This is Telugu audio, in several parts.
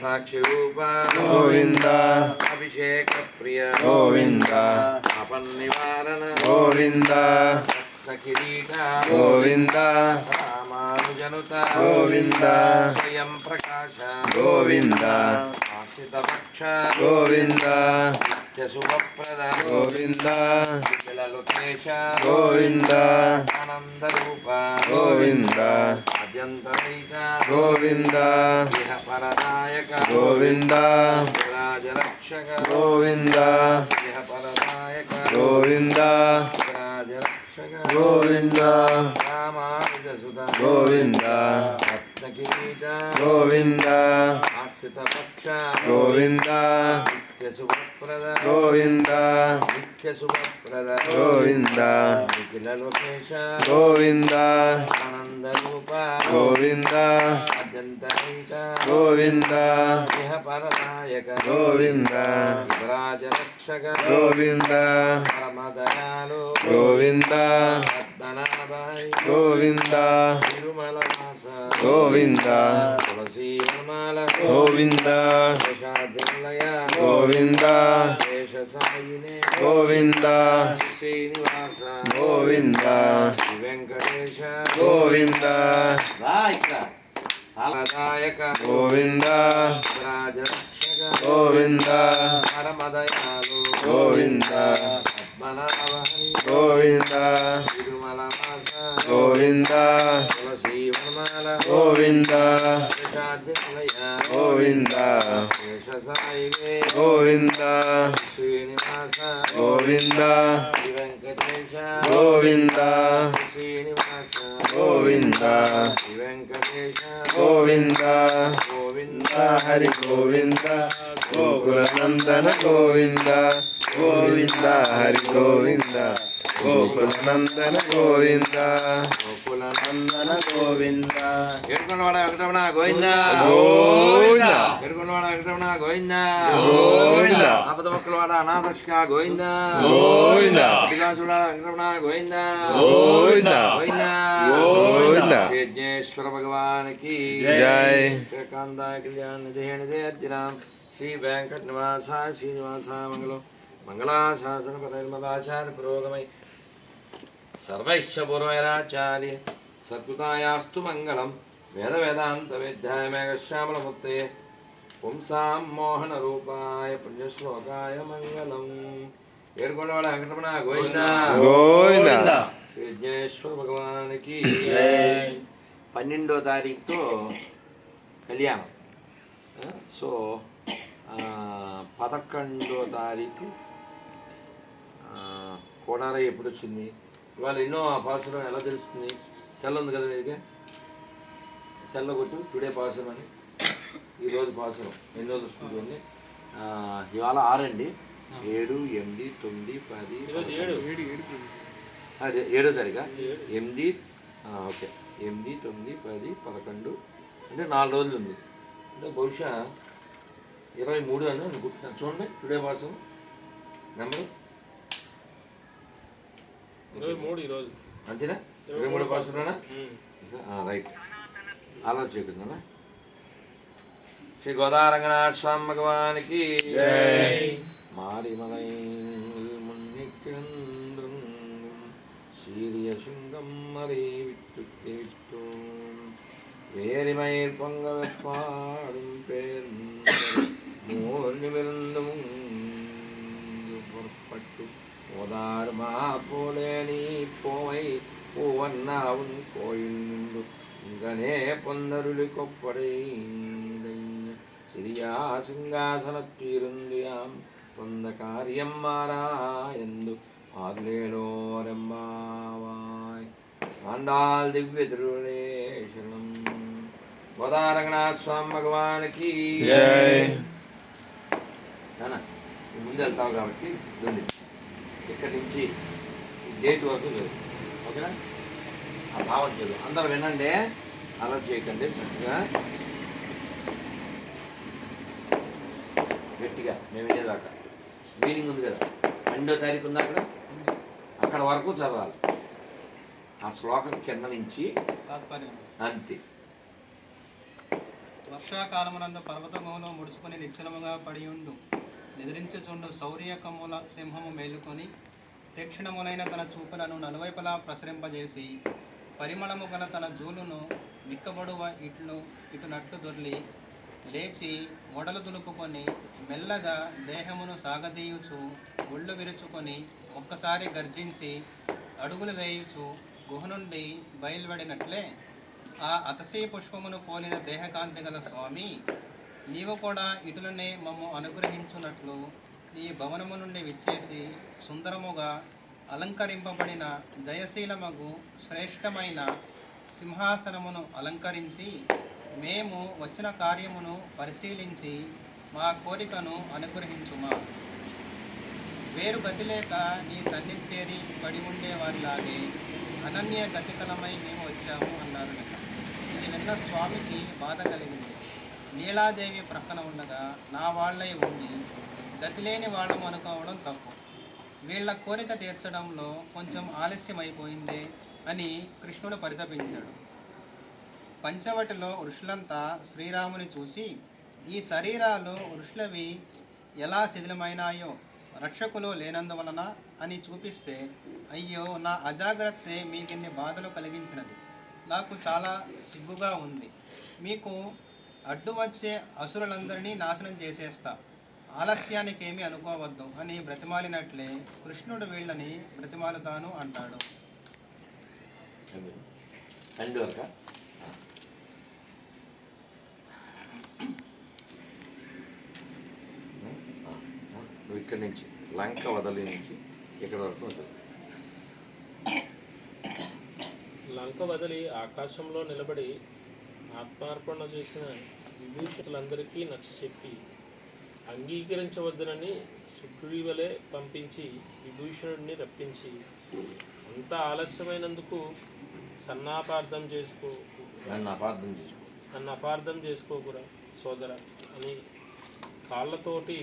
సాక్షి రూప గోవింద। అభిషేక ప్రియ। గోవింద। అపన్ నివారణ। గోవింద। కిరీట గోవింద। రామానుజనుత। గోవింద। స్వయం ప్రకాశ। గోవింద। ఆశ్రిత పక్ష। గోవింద। నిత్య శుభప్రద। గోవింద। లోకేశ। గోవింద। ఆనంద రూప గోవింద। అత్యంతరైక గోవింద ఇహ పరదాయక గోవింద రాజరక్షక గోవింద ఇహ పరదాయక గోవింద రాజరక్షక గోవింద రామానుజసుత గోవింద రత్న కిరీట గోవింద। ఆశ్రిత పక్ష గోవింద నిత్య శుభప్రద గోవింద నిత్య శుభప్రద గోవింద నిఖిల లోకేశ గోవింద ఆనంద రూప గోవింద అత్యంతరైక గోవింద ఇహ పరదాయక గోవింద గోవింద పరమదయాలు గోవింద తిరుమల గోవింద తులసీ వనమాల గోవింద శేషాదిలయ గోవింద శేష గోవింద శ్రీనివాస గోవింద వెంకటేశ గోవింద ఫలదాయక గోవింద రాజరక్షక గోవింద పరమదయాలు గోవింద పద్మనాభాయ్ గోవింద తిరుమల గోవింద గోవింద. గోవింద. గోవింద. శ్రీనివాస. గోవింద. గోవింద ఆపద మొక్కలవాడ అనాథక్షక గోవింద. గోవింద. అధికాసుడాడ వెంకటరమణ గోవింద. గోవింద. గోవింద. గోవింద. యజ్ఞేశ్వర భగవానికి జై. శ్రీకాంతాయ కళ్యాణ నిధే నిధే అర్జునం. శ్రీ వెంకట నివాస శ్రీనివాస మంగళం. మంగళాశాసన పదర్మదాచార్య పురోగమై. సర్వైశ్చ పూర్వైరాచార్య. సత్కృతాయాస్తు మంగళం. వేద వేదాంత వేద్యాయ మేఘశ్యామలముక్తే పుంసాం మోహన రూపాయ పుణ్యశ్లోకాయ మంగళం. ఏడుకొండవాడ వెంకటరమణ గోవింద. గోవింద. విఘ్నేశ్వర భగవానికి పన్నెండో తారీఖుతో కళ్యాణం. సో పదకొండో తారీఖు ఆ, కోడార ఎప్పుడు వచ్చింది ఇవాళ ఎన్నో పాసురం ఎలా తెలుస్తుంది? సెల్ ఉంది కదా మీదికి సెల్లో కొట్టు టుడే పాసురం అని ఈరోజు పాసురం ఎన్ని రోజులు వస్తుంది చూడండి ఆ, ఇవాళ ఆరండి ఏడు ఎనిమిది తొమ్మిది పది అదే ఏడో తారీఖా? ఎనిమిది ఓకే. ఎనిమిది తొమ్మిది పది పదకొండు. అంటే నాలుగు రోజులు ఉంది. అంటే బహుశా ఇరవై మూడు అని అనుకుంటున్నాను చూడండి టుడే పాసం నెంబరు. ఇరవై మూడు ఈరోజు అంతేనా? ఇరవై మూడు పాసంలోనా రైట్. అలా చేయకుండా శ్రీ గోదారంగనాథ స్వామి భగవానికి జై. மாரிமலை முன்னிக்கிழந்தும் சீரிய சிங்கம் மறை விட்டு விட்டோம் வேரிமயிர் பொங்க வெப்பாடும் பேர் மோர் நிமிர்ந்தும் புறப்பட்டு ஓதாருமா போலே நீ போவை பூவன்னாவும் கோயில் நின்று இங்கனே பொந்தருளி கொப்படை சிறியா சிங்காசனத்திருந்தியாம் சொந்த காரியம் மாறாயந்து ஆர்லேடோரெம்பாவாய் ஆண்டாள் திவ்ய திருவிழேஷனம் గోదారంగనాథ స్వామి భగవానికి జై నాన్న, నువ్వు ముందు వెళ్తావు కాబట్టి ఇదండి ఇక్కడి నుంచి ఈ డేట్ వరకు చదువు ఓకేనా ఆ భావం చదువు అందరూ వినండి అలా చేయకండి చక్కగా గట్టిగా మేము వినేదాకా మీనింగ్ ఉంది కదా. రెండో తారీఖు ఉంది అక్కడ. అక్కడ వరకు చదవాలి. ఆ శ్లోకం కింద నుంచి అంతే. వర్షాకాలమునందు పర్వతమును ముడుచుకొని నిశ్చలముగా పడియుండు నిద్రించుచుండు శౌర్యకముల సింహము మేలుకొని తీక్షణములైన తన చూపులను నలువైపులా ప్రసరింపజేసి పరిమళము గల తన జూలును నిక్కబడువ ఇట్లు ఇటునట్లు దొర్లి లేచి మొడలు దులుపుకొని మెల్లగా దేహమును సాగదీయుచు ఒళ్ళు విరుచుకొని ఒక్కసారి గర్జించి అడుగులు వేయుచు గుహ నుండి బయలువడినట్లే? ఆ అతసీ పుష్పమును పోలిన దేహకాంతి గల స్వామి నీవు కూడా ఇటులనే మమ్ము అనుగ్రహించున్నట్లు ఈ భవనము నుండి విచ్చేసి సుందరముగా అలంకరింపబడిన జయశీలమగు శ్రేష్టమైన సింహాసనమును అలంకరించి మేము వచ్చిన కార్యమును పరిశీలించి మా కోరికను అనుగ్రహించుమా? వేరు గతి లేక నీ సన్నిధి చేరి పడి ఉండేవారిలాగే అనన్య గతికలమై మేము వచ్చాము అన్నారు నిన్న. ఇది నిన్న స్వామికి బాధ కలిగింది. నీలాదేవి ప్రక్కన ఉండగా నా వాళ్ళై ఉండి గతిలేని వాళ్ళం అనుకోవడం తప్పు. వీళ్ళ కోరిక తీర్చడంలో కొంచెం ఆలస్యం అని కృష్ణుడు పరితపించాడు. పంచవటిలో ఋషులంతా శ్రీరాముని చూసి ఈ శరీరాలు ఋషులవి ఎలా శిథిలమైనాయో? రక్షకులు లేనందువలన? అని చూపిస్తే అయ్యో నా అజాగ్రత్తే మీకిన్ని బాధలు కలిగించినది. నాకు చాలా సిగ్గుగా ఉంది. మీకు అడ్డు వచ్చే అసురులందరినీ నాశనం చేసేస్తా. ఆలస్యానికి ఏమీ అనుకోవద్దు అని బ్రతిమాలినట్లే కృష్ణుడు వీళ్ళని బ్రతిమాలుతాను అంటాడు. రెండు నువ్వు ఇక్కడి నుంచి లంక వదలి నుంచి ఇక్కడ వరకు ఉంటుంది లంక వదిలి ఆకాశంలో నిలబడి ఆత్మార్పణ చేసిన విభూషితులందరికీ నచ్చ చెప్పి అంగీకరించవద్దునని శుక్రుడి వలె పంపించి విభూషణుడిని రప్పించి అంత ఆలస్యమైనందుకు సన్నాపార్థం చేసుకో నన్ను అపార్థం చేసుకో. నన్ను అపార్థం చేసుకోకురా సోదర అని కాళ్ళతోటి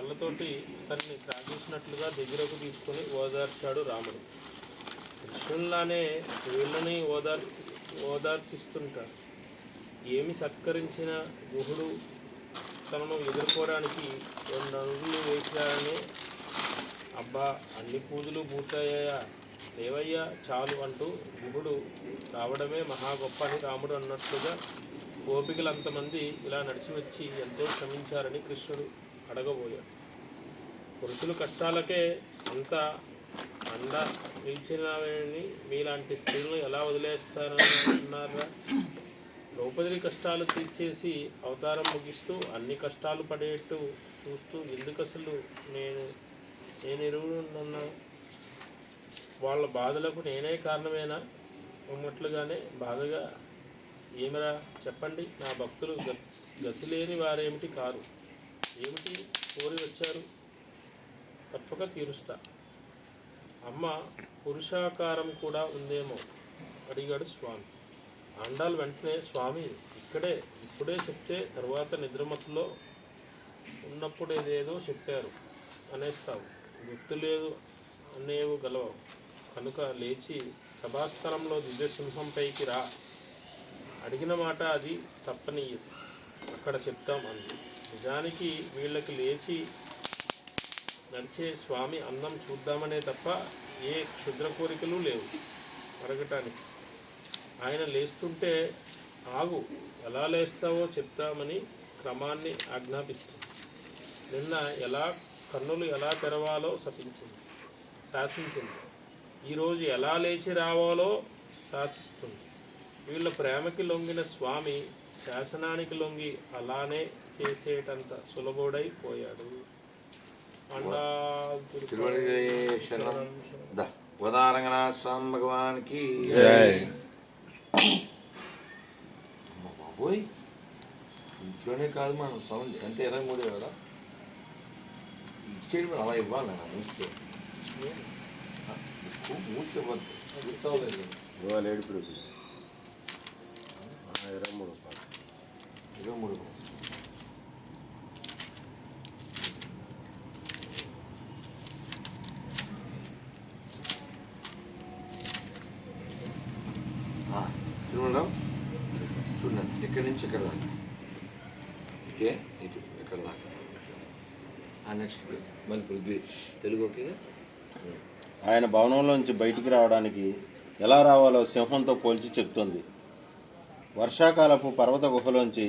కళ్ళతోటి అతన్ని త్రాగేసినట్లుగా దగ్గరకు తీసుకొని ఓదార్చాడు రాముడు. కృష్ణులానే వీళ్ళని ఓదార్ ఓదార్పిస్తుంటాడు ఏమి సత్కరించిన గుహుడు తనను ఎదుర్కోవడానికి రెండు అడుగులు వేసాడని అబ్బా అన్ని పూజలు పూర్తయ్యాయా? దేవయ్య చాలు అంటూ గుహుడు రావడమే మహా గొప్ప అని రాముడు అన్నట్లుగా గోపికలు అంతమంది ఇలా నడిచి వచ్చి ఎంతో శ్రమించారని కృష్ణుడు అడగబోయాడు పురుషులు కష్టాలకే అంత అండ నిలిచినవని మీలాంటి స్త్రీలను ఎలా వదిలేస్తారని అన్నారా ద్రౌపది కష్టాలు తీర్చేసి అవతారం ముగిస్తూ అన్ని కష్టాలు పడేట్టు చూస్తూ ఎందుకు అసలు నేను నేను ఎరుగునున్నా వాళ్ళ బాధలకు నేనే కారణమేనా? ఉన్నట్లుగానే బాధగా ఏమిరా? చెప్పండి. నా భక్తులు గతి లేని వారేమిటి కారు? ఏమిటి? కోరి వచ్చారు. తప్పక తీరుస్తా. అమ్మ పురుషాకారం కూడా ఉందేమో? అడిగాడు స్వామి. ఆండాలు వెంటనే స్వామి ఇక్కడే ఇప్పుడే చెప్తే తర్వాత నిద్రమత్తులో ఉన్నప్పుడు ఏదేదో చెప్పారు. అనేస్తావు. గుర్తు లేదు అనేవు గలవు. కనుక లేచి సభాస్థలంలో దివ్యసింహంపైకి రా. అడిగిన మాట అది తప్పనీయదు అక్కడ చెప్తాం అంది. నిజానికి వీళ్ళకి లేచి నడిచే స్వామి అందం చూద్దామనే తప్ప ఏ క్షుద్ర కోరికలు లేవు. అడగటానికి ఆయన లేస్తుంటే ఆగు ఎలా లేస్తావో చెప్తామని క్రమాన్ని ఆజ్ఞాపిస్తుంది. నిన్న ఎలా కన్నులు ఎలా తెరవాలో శపించింది శాసించింది. ఈరోజు ఎలా లేచి రావాలో శాసిస్తుంది. వీళ్ళ ప్రేమకి లొంగిన స్వామి శాసనానికి లొంగి అలానే చేసేటంత సులభుడైపోయాడు ఉదారంగనా స్వామి భగవాన్కి. బాబోయ్ ఇంట్లోనే కాదు మనం సౌండ్ ఎంత ఇరవై మూడు కదా. ఇచ్చేది అలా ఇవ్వాలి నా మూసే మూసి ఇవ్వద్దు గుర్తవలేదు ఇవాళ ఏడుపుడు ఇరవై మూడు రూపాయలు ఇరవై మూడు తిరుమల చూడండి ఇక్కడి నుంచి ఇక్కడ దాకా ఓకే ఇటు ఇక్కడ దాకా ఆ నెక్స్ట్ మళ్ళీ పృథ్వీ తెలుగు ఓకేగా ఉం. ఆయన భవనంలోంచి బయటికి రావడానికి ఎలా రావాలో సింహంతో పోల్చి చెప్తుంది. వర్షాకాలపు పర్వత గుహలోంచి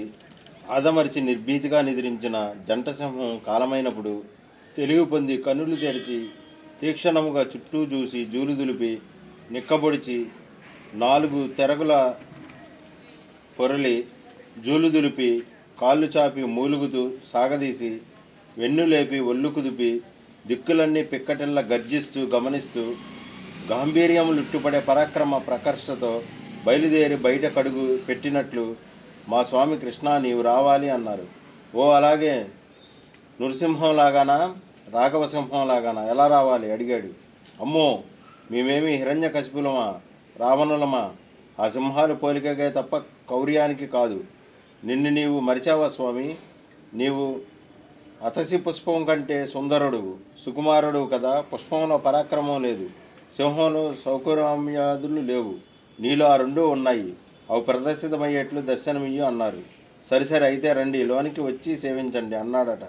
ఆదమరిచి నిర్భీతిగా నిద్రించిన జంటసింహం కాలమైనప్పుడు తెలివి పొంది కన్నులు తెరిచి తీక్షణముగా చుట్టూ చూసి జూలు దులిపి నిక్కబొడిచి నాలుగు తెరగుల పొరలి జూలు దులిపి కాళ్ళు చాపి మూలుగుతూ సాగదీసి వెన్నులేపి ఒళ్ళు కుదిపి దిక్కులన్నీ పిక్కటిల్లా గర్జిస్తూ గమనిస్తూ గాంభీర్యం లుట్టుపడే పరాక్రమ ప్రకర్షతో బయలుదేరి బయట కడుగు పెట్టినట్లు మా స్వామి కృష్ణ నీవు రావాలి అన్నారు. ఓ అలాగే. నృసింహంలాగానా? రాఘవ సింహంలాగానా ఎలా రావాలి? అడిగాడు. అమ్మో మేమేమి హిరణ్య కశిపులమా రావణులమా? ఆ సింహాలు పోలికగా తప్ప కౌర్యానికి కాదు. నిన్ను నీవు మరిచావా స్వామి? నీవు అతసి పుష్పం కంటే సుందరుడు సుకుమారుడు కదా. పుష్పంలో పరాక్రమం లేదు. సింహంలో సౌకర్యాదులు లేవు. నీలో ఆ రెండూ ఉన్నాయి. అవి ప్రదర్శితమయ్యేట్లు దర్శనమియ్యు అన్నారు. సరి సరే అయితే రండి లోనికి వచ్చి సేవించండి అన్నాడట.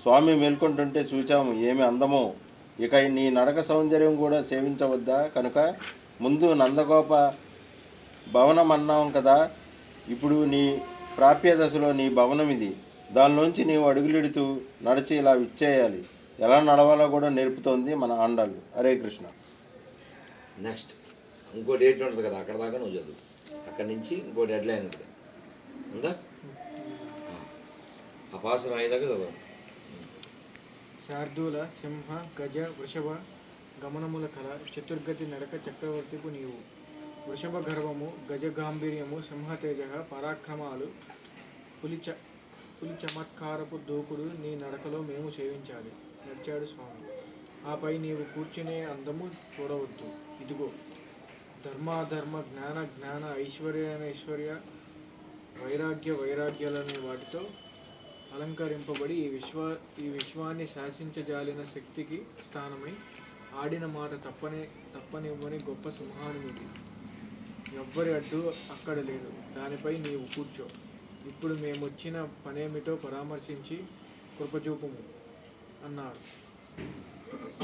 స్వామి మేల్కొంటుంటే చూచాము ఏమి అందమో. ఇక నీ నడక సౌందర్యం కూడా సేవించవద్దా? కనుక ముందు నందగోప భవనం అన్నాం కదా ఇప్పుడు నీ ప్రాప్య దశలో నీ భవనం ఇది దానిలోంచి నీవు అడుగులెడుతూ నడిచి ఇలా విచ్చేయాలి. ఎలా నడవాలో కూడా నేర్పుతోంది మన ఆండాలు హరే కృష్ణ. నెక్స్ట్. ఇంకో డేట్ ఉంటుంది కదా అక్కడ దాకా నువ్వు చదువు. అక్కడి నుంచి ఇంకో డెడ్ లైన్ ఉంటుంది. ఉందా? ఆ. అయ్యేదాకా చదవండి. శార్దూల సింహ గజ వృషభ గమనముల కళ చతుర్గతి నడక చక్రవర్తికు నీవు. వృషభ గర్వము గజ గాంభీర్యము సింహతేజ పరాక్రమాలు పులి చ పులి చమత్కారపు దూకుడు నీ నడకలో మేము సేవించాలి. నడిచాడు స్వామి. ఆపై నీవు కూర్చునే అందము చూడవద్దు. ఇదిగో ధర్మాధర్మ జ్ఞాన జ్ఞాన ఐశ్వర్య ఐశ్వర్య వైరాగ్య వైరాగ్యాలనే వాటితో అలంకరింపబడి ఈ విశ్వ ఈ విశ్వాన్ని శాసించజాలిన శక్తికి స్థానమై ఆడిన మాట తప్పనే తప్పనివ్వని గొప్ప సింహానుమిది ఎవ్వరి అడ్డు అక్కడ లేదు. దానిపై నీవు కూర్చో. ఇప్పుడు మేము వచ్చిన పనేమిటో పరామర్శించి కృపచూపుము అన్నాడు.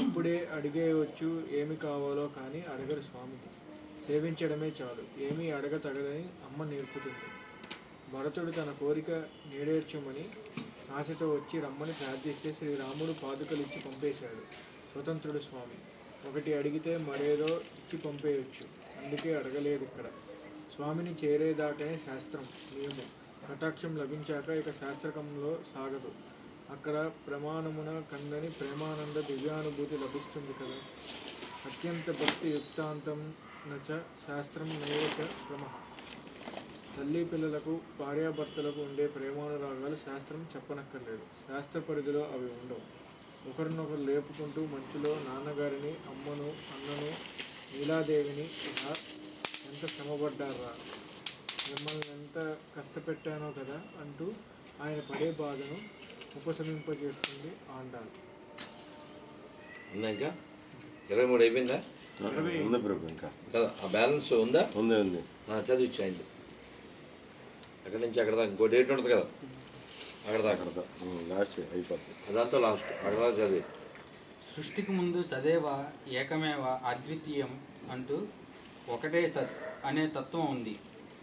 అప్పుడే అడిగేయవచ్చు ఏమి కావాలో కానీ అడగరు స్వామికి. సేవించడమే చాలు. ఏమీ అడగతడగని అమ్మ నేర్పుతుంది. భరతుడు తన కోరిక నెరవేర్చమని ఆశతో వచ్చి రమ్మని ప్రార్థిస్తే శ్రీరాముడు పాదుకలిచ్చి పంపేశాడు. స్వతంత్రుడు స్వామి. ఒకటి అడిగితే మరేదో ఇచ్చి పంపేయచ్చు. అందుకే అడగలేదు ఇక్కడ స్వామిని చేరేదాకనే శాస్త్రం నియమం. కటాక్షం లభించాక ఇక శాస్త్రకంలో సాగదు. అక్కడ ప్రమాణమున కందని ప్రేమానంద దివ్యానుభూతి లభిస్తుంది కదా. అత్యంత భక్తి యుక్తాంతం నచ శాస్త్రం నైవ క్రమ. తల్లి పిల్లలకు భార్యాభర్తలకు ఉండే ప్రేమానురాగాలు శాస్త్రం చెప్పనక్కర్లేదు. శాస్త్ర పరిధిలో అవి ఉండవు. ఒకరినొకరు లేపుకుంటూ మంచులో నాన్నగారిని అమ్మను అన్నను నీలాదేవిని ఇలా ఎంత శ్రమపడ్డారా? మిమ్మల్ని ఎంత కష్టపెట్టానో కదా అంటూ ఆయన పడే బాధను ఉపశమింపజేస్తుంది ఆండాలు. ఇంకా ఇరవై మూడు అయిపోయిందా? ఉంది ప్రభు ఇంకా. కదా ఆ బ్యాలెన్స్ ఉందా? ఉంది ఉంది. ఆ, చదివించు ఆయన అక్కడి నుంచి అక్కడ దాకా? ఇంకో డేట్ ఉంటుంది కదా. అక్కడ దాకా. లాస్ట్ అయిపోతుంది అదంతా లాస్ట్ అక్కడ దాకా చదివి. సృష్టికి ముందు సదేవ ఏకమేవ అద్వితీయం అంటూ ఒకటే సత్ అనే తత్వం ఉంది.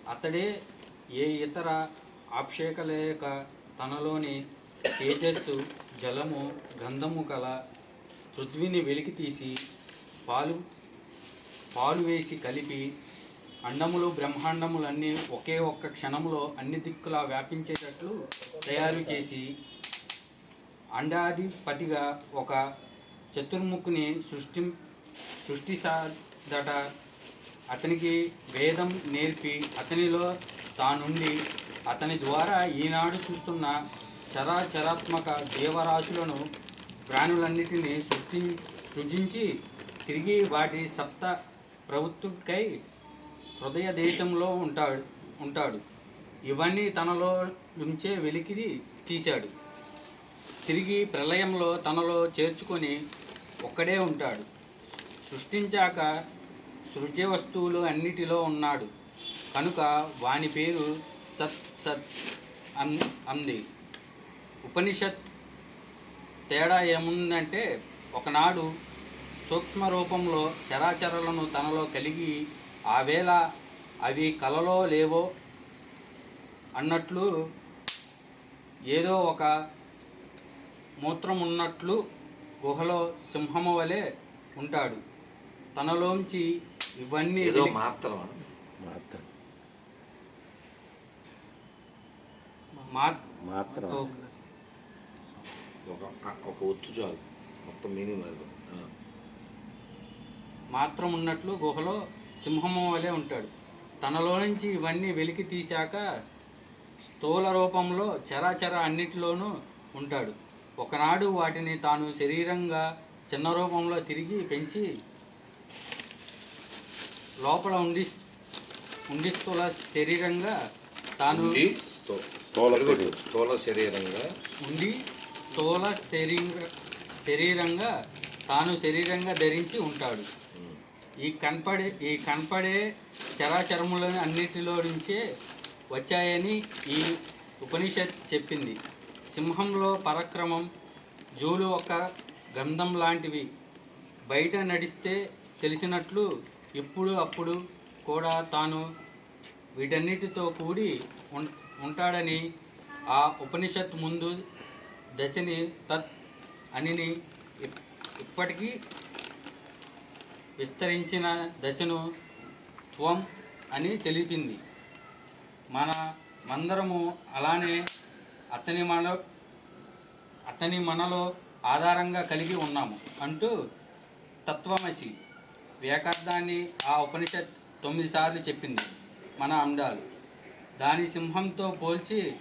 అతడే ఏ ఇతర ఆక్షేకలేక తనలోని తేజస్సు జలము గంధము కల పృథ్వీని వెలికి తీసి పాలు పాలు వేసి కలిపి అండములు బ్రహ్మాండములన్నీ ఒకే ఒక్క క్షణంలో అన్ని దిక్కులా వ్యాపించేటట్లు తయారు చేసి అండాధిపతిగా ఒక చతుర్ముఖుని సృష్టి సృష్టిసాదట అతనికి వేదం నేర్పి అతనిలో తానుండి అతని ద్వారా ఈనాడు చూస్తున్న చరాచరాత్మక జీవరాశులను ప్రాణులన్నిటినీ సృష్టి సృజించి తిరిగి వాటి సప్త ప్రవృత్తికై హృదయ దేశంలో ఉంటాడు ఉంటాడు. ఇవన్నీ తనలో నుంచే వెలికి తీశాడు. తిరిగి ప్రళయంలో తనలో చేర్చుకొని ఒక్కడే ఉంటాడు. సృష్టించాక సృజ్య వస్తువులు అన్నిటిలో ఉన్నాడు. కనుక వాని పేరు సత్ సత్ అన్ అంది. ఉపనిషత్ తేడా ఏముందంటే ఒకనాడు సూక్ష్మ రూపంలో చరాచరాలను తనలో కలిగి ఆ వేళ అవి కలలో లేవో అన్నట్లు ఏదో ఒక మూత్రం ఉన్నట్లు గుహలో సింహము వలె ఉంటాడు. తనలోంచి ఇవన్నీ ఏదో మాత్రం. మాత్రం ఒక ఒక ఒత్తు చాలు. మొత్తం మీనింగ్ ఆ. మాత్రం ఉన్నట్లు గుహలో సింహము వలె ఉంటాడు తనలో నుంచి ఇవన్నీ వెలికి తీశాక స్థూల రూపంలో చరాచర అన్నిటిలోనూ ఉంటాడు ఒకనాడు వాటిని తాను శరీరంగా చిన్న రూపంలో తిరిగి పెంచి లోపల ఉండి ఉండి స్థూల శరీరంగా తాను. స్థూల శరీరంగా ఉండి స్థూల శరీర శరీరంగా తాను శరీరంగా ధరించి ఉంటాడు. ఈ కనపడే ఈ కనపడే చరాచరములను అన్నిటిలో నుంచే వచ్చాయని ఈ ఉపనిషత్ చెప్పింది. సింహంలో పరాక్రమం జూలు ఒక గంధం లాంటివి బయట నడిస్తే తెలిసినట్లు ఇప్పుడు అప్పుడు కూడా తాను వీటన్నిటితో కూడి ఉంటాడని ఆ ఉపనిషత్ ముందు దశని తత్ అనిని ఇప్పటికీ విస్తరించిన దశను త్వం అని తెలిపింది. మన మందరము అలానే అతని మన అతని మనలో ఆధారంగా కలిగి ఉన్నాము అంటూ తత్వమసి వ్యాకార్థాన్ని ఆ ఉపనిషత్ తొమ్మిది సార్లు చెప్పింది మన అండాలు. దాని సింహంతో పోల్చి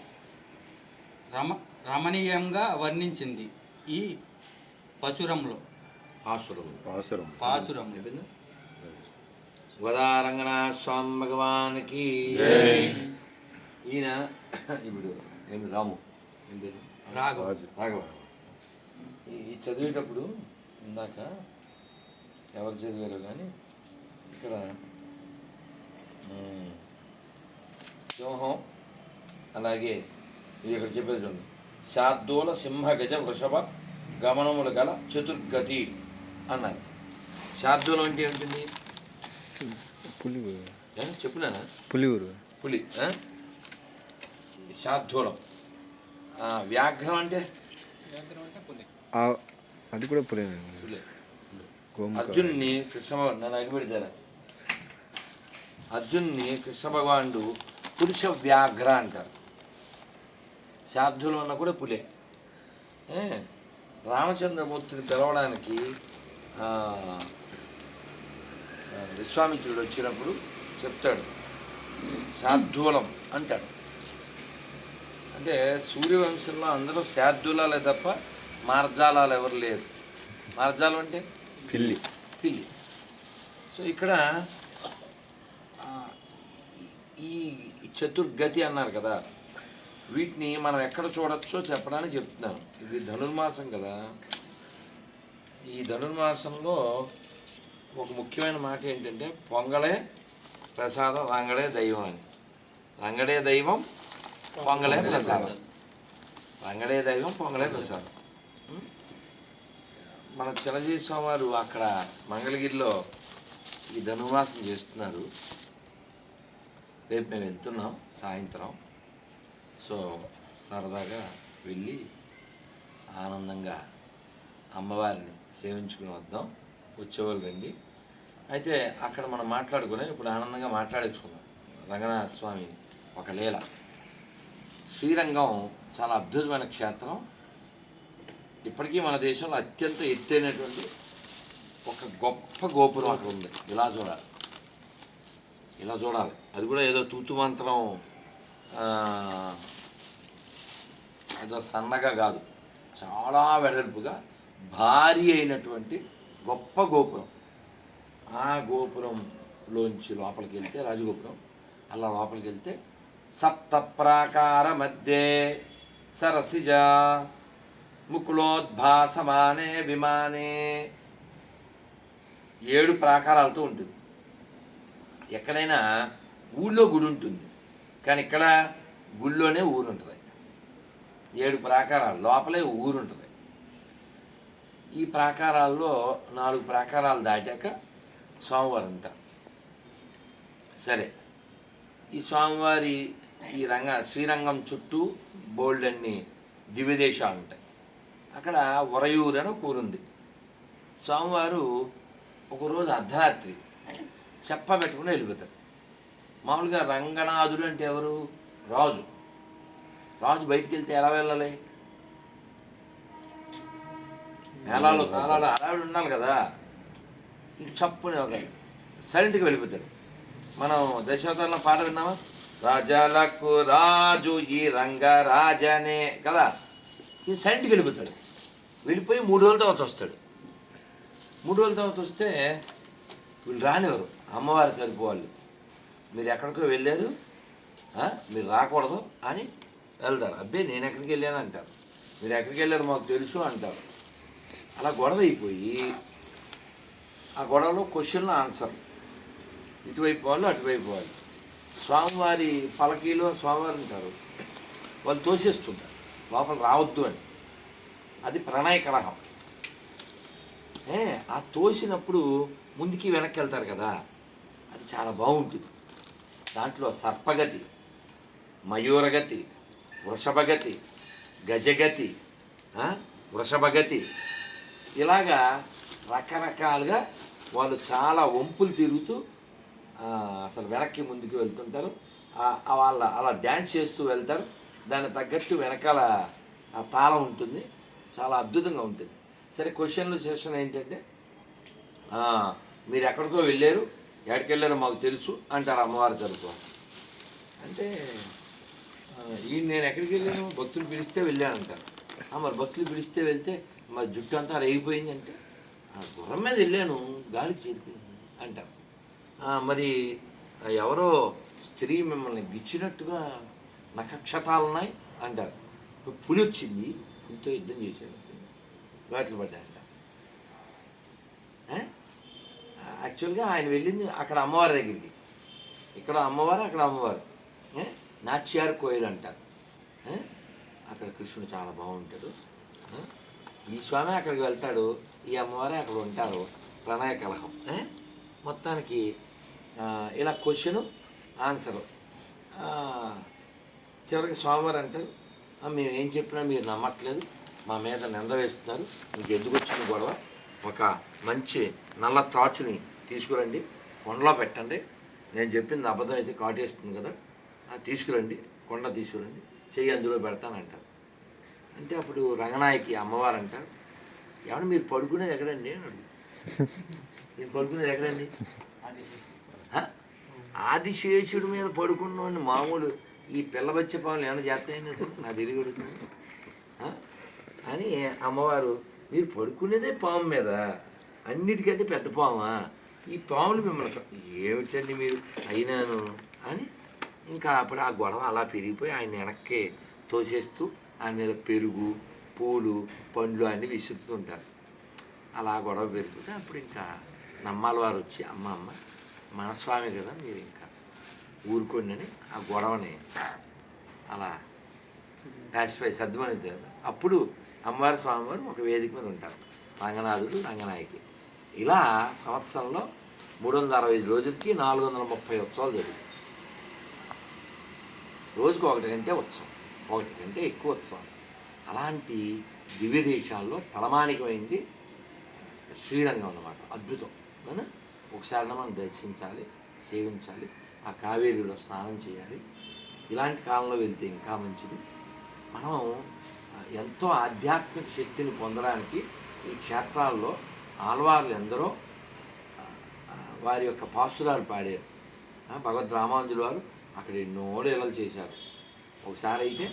రమ రమణీయంగా వర్ణించింది. ఈ పశురంలో. ఆసురం పాసురం స్వామి భగవానికి ఈయన ఇప్పుడు ఏమి రాము. రాఘవ. రాజు. రాఘవ. ఈ చదివేటప్పుడు ఇందాక ఎవరు చదివారో కానీ ఇక్కడ సింహం అలాగే ఇది ఇక్కడ చెప్పేది చూడండి. శార్దూల సింహ గజ వృషభ గమనములు గల చతుర్గతి అన్నారు. శార్దూలం అంటే ఏంటిది పులి ఏ? చెప్పునా పులి ఊరు పులి? శార్దూలం వ్యాఘ్రం అంటే? అది కూడా పులి. అర్జున్ని కృష్ణ భగవాన్ నన్ను అగిపెడతారా అర్జున్ని కృష్ణ భగవానుడు పురుష వ్యాఘ్ర అంటారు. శార్దులు అన్న కూడా పులే. రామచంద్రమూర్తిని పిలవడానికి విశ్వామిత్రుడు వచ్చినప్పుడు చెప్తాడు. శార్దూలం అంటాడు. అంటే సూర్యవంశంలో అందరూ శార్దూలాలే తప్ప మార్జాలాలు ఎవరు లేరు. మార్జాలం అంటే? పిల్లి. పిల్లి. సో ఇక్కడ ఈ చతుర్గతి అన్నారు కదా. వీటిని మనం ఎక్కడ చూడొచ్చో చెప్పడానికి చెప్తున్నాను. ఇది ధనుర్మాసం కదా. ఈ ధనుర్మాసంలో ఒక ముఖ్యమైన మాట ఏంటంటే పొంగలే ప్రసాదం రంగడే దైవం అని. రంగడే దైవం పొంగలే ప్రసాదం. రంగడే దైవం పొంగలే ప్రసాదం. మన చిరంజీవి స్వామి వారు అక్కడ మంగళగిరిలో ఈ ధనుర్మాసం చేస్తున్నారు. రేపు మేము వెళ్తున్నాం సాయంత్రం. సో సరదాగా వెళ్ళి ఆనందంగా అమ్మవారిని సేవించుకుని వద్దాం. వచ్చేవాళ్ళు రండి. అయితే అక్కడ మనం మాట్లాడుకునే ఇప్పుడు ఆనందంగా మాట్లాడించుకుందాం రంగనాథ స్వామి ఒక లీల. శ్రీరంగం చాలా అద్భుతమైన క్షేత్రం. ఇప్పటికీ మన దేశంలో అత్యంత ఎత్తైనటువంటి ఒక గొప్ప గోపురం అక్కడ ఉంది. ఇలా చూడాలి. ఇలా చూడాలి. అది కూడా ఏదో తూతు మంత్రం ఏదో సన్నగా కాదు. చాలా వెడల్పుగా భారీ అయినటువంటి గొప్ప గోపురం. ఆ గోపురంలోంచి లోపలికి వెళ్తే రాజగోపురం అలా లోపలికి వెళ్తే సప్త ప్రాకార మధ్యే సరసిజ ముకులోద్భాసమానే విమానే. ఏడు ప్రాకారాలతో ఉంటుంది. ఎక్కడైనా ఊళ్ళో గుడి ఉంటుంది. కానీ ఇక్కడ గుళ్ళోనే ఊరు ఉంటుంది ఏడు ప్రాకారాలు. లోపలే ఊరు ఉంటుంది. ఈ ప్రాకారాల్లో నాలుగు ప్రాకారాలు దాటాక స్వామివారు ఉంటారు. సరే. ఈ స్వామివారి ఈ రంగ శ్రీరంగం చుట్టూ బోల్డ్ అన్ని దివ్యదేశాలు ఉంటాయి. అక్కడ వరయూరు అని ఊరుంది. స్వామివారు ఒకరోజు అర్ధరాత్రి చెప్ప పెట్టుకుని వెళ్ళిపోతారు. మామూలుగా రంగనాథుడు అంటే ఎవరు? రాజు. రాజు బయటికి వెళ్తే ఎలా వెళ్ళాలి? మేళాలు తాళాలు అలాడు ఉండాలి కదా. ఇంక చప్పుని ఒక సైలెంట్గా వెళ్ళిపోతారు. మనం దశావతారంలో పాట విన్నామా? రాజాలకు రాజు ఈ రంగరాజనే కదా. ఈ సైలెంట్కి వెళ్ళిపోతాడు. వెళ్ళిపోయి మూడు రోజుల తర్వాత వస్తాడు. మూడు రోజుల తర్వాత వస్తే వీళ్ళు రానివారు అమ్మవారి తరపు వాళ్ళు. మీరు ఎక్కడికో వెళ్ళారు మీరు రాకూడదు అని వెళ్తారు. అబ్బే నేను ఎక్కడికి వెళ్ళాను అంటారు. మీరు ఎక్కడికి వెళ్ళారు మాకు తెలుసు అంటారు. అలా గొడవ అయిపోయి ఆ గొడవలో క్వశ్చన్లు ఆన్సర్. ఇటువైపు వాళ్ళు అటువైపు వాళ్ళు. స్వామివారి పలకీలో స్వామివారు ఉంటారు. వాళ్ళు తోసేస్తుంటారు. లోపల రావద్దు అని. అది ప్రణయ కలహం. ఏ ఆ తోసినప్పుడు ముందుకి వెనక్కి వెళ్తారు కదా. అది చాలా బాగుంటుంది. దాంట్లో సర్పగతి మయూరగతి వృషభగతి గజగతి వృషభగతి. ఇలాగా రకరకాలుగా వాళ్ళు చాలా వంపులు తిరుగుతూ అసలు వెనక్కి ముందుకు వెళ్తుంటారు. వాళ్ళ అలా డ్యాన్స్ చేస్తూ వెళ్తారు. దానికి తగ్గట్టు వెనకాల ఆ తాళం ఉంటుంది. చాలా అద్భుతంగా ఉంటుంది. సరే క్వశ్చన్లు సెషన్ ఏంటంటే మీరు ఎక్కడికో వెళ్ళారు ఎక్కడికి వెళ్ళారో మాకు తెలుసు అంటారు అమ్మవారి తరపు అంటే ఈ నేను ఎక్కడికి వెళ్ళాను? భక్తులు పిలిస్తే వెళ్ళాను అంటాను మరి భక్తులు పిలిస్తే వెళ్తే మరి జుట్టు అంతా రేగిపోయింది అంటే "ఆ, గుర్రం మీద వెళ్ళాను గాలికి చేరిపోయింది అంటారు. మరి ఎవరో స్త్రీ మిమ్మల్ని గిచ్చినట్టుగా నక్షతాలు ఉన్నాయి అంటారు. "ఇప్పుడు పులి వచ్చింది పులితో యుద్ధం చేశారు. ఘాట్లు పడ్డాయంట ఏ? యాక్చువల్గా ఆయన వెళ్ళింది అక్కడ అమ్మవారి దగ్గరికి. ఇక్కడ అమ్మవారు అక్కడ అమ్మవారు. నాచ్యార్ కోయిల్ అంటారు. అక్కడ కృష్ణుడు చాలా బాగుంటాడు. ఈ స్వామి అక్కడికి వెళ్తాడు. ఈ అమ్మవారే అక్కడ ఉంటారు. ప్రణయ కలహం. మొత్తానికి ఇలా క్వశ్చను ఆన్సరు. చివరికి స్వామివారు అంటారు మేము ఏం చెప్పినా మీరు నమ్మట్లేదు. మా మీద నింద వేస్తున్నారు. మీకు ఎందుకు వచ్చిన గొడవ? ఒక మంచి నల్ల త్రాచుని తీసుకురండి. కొండలో పెట్టండి. నేను చెప్పింది అబద్ధం అయితే కాటేస్తుంది కదా. తీసుకురండి కొండ తీసుకురండి చెయ్యి అందులో పెడతానంటారు అంటే అప్పుడు రంగనాయకి అమ్మవారు అంటారు. ఏమన్నా మీరు పడుకునేది ఎక్కడండి? అని అడుగు మీరు పడుకునేది ఎక్కడండి? ఆదిశేషుడి మీద పడుకున్నవాడిని మామూలు. ఈ పిల్లబచ్చే పాములు ఏమైనా చేస్తాయని అసలు? నా తెలివి అని అమ్మవారు మీరు పడుకునేదే పాము మీద. అన్నిటికంటే పెద్ద పామా? ఈ పాములు మిమ్మల్ని ఏమిటండి మీరు? అయినాను. అని ఇంకా అప్పుడు ఆ గొడవ అలా పెరిగిపోయి ఆయన వెనక్కి తోసేస్తూ ఆయన మీద పెరుగు పూలు పండ్లు అన్నీ విసురుతుంటారు అలా గొడవ పెరుగుతుంటే అప్పుడు ఇంకా నమ్మాల వారు వచ్చి అమ్మ అమ్మ మన స్వామి కదా మీరు ఇంకా ఊరుకోండి అని ఆ గొడవని అలా ప్యాసిఫై సర్దుమని అప్పుడు అమ్మవారి స్వామివారు ఒక వేదిక మీద ఉంటారు. రంగనాథుడు రంగనాయకి. ఇలా సంవత్సరంలో మూడు వందల అరవై ఐదు రోజులకి నాలుగు వందల ముప్పై ఉత్సవాలు జరుగుతాయి. రోజుకు ఒకటి కంటే ఉత్సవం ఒకటి కంటే ఎక్కువ ఉత్సవం. అలాంటి దివ్య దేశాల్లో తలమానికమైంది శ్రీరంగం అన్నమాట అద్భుతం. అవునా? ఒకసారి మనం దర్శించాలి సేవించాలి ఆ కావేరిలో స్నానం చేయాలి. ఇలాంటి కాలంలో వెళ్తే ఇంకా మంచిది. మనం ఎంతో ఆధ్యాత్మిక శక్తిని పొందడానికి ఈ క్షేత్రాల్లో ఆళ్వార్లు ఎందరో వారి యొక్క పాసురాలు పాడారు. భగవద్ రామానుజుల వారు అక్కడ ఎన్నో లీలలు చేశారు. ఒకసారి అయితే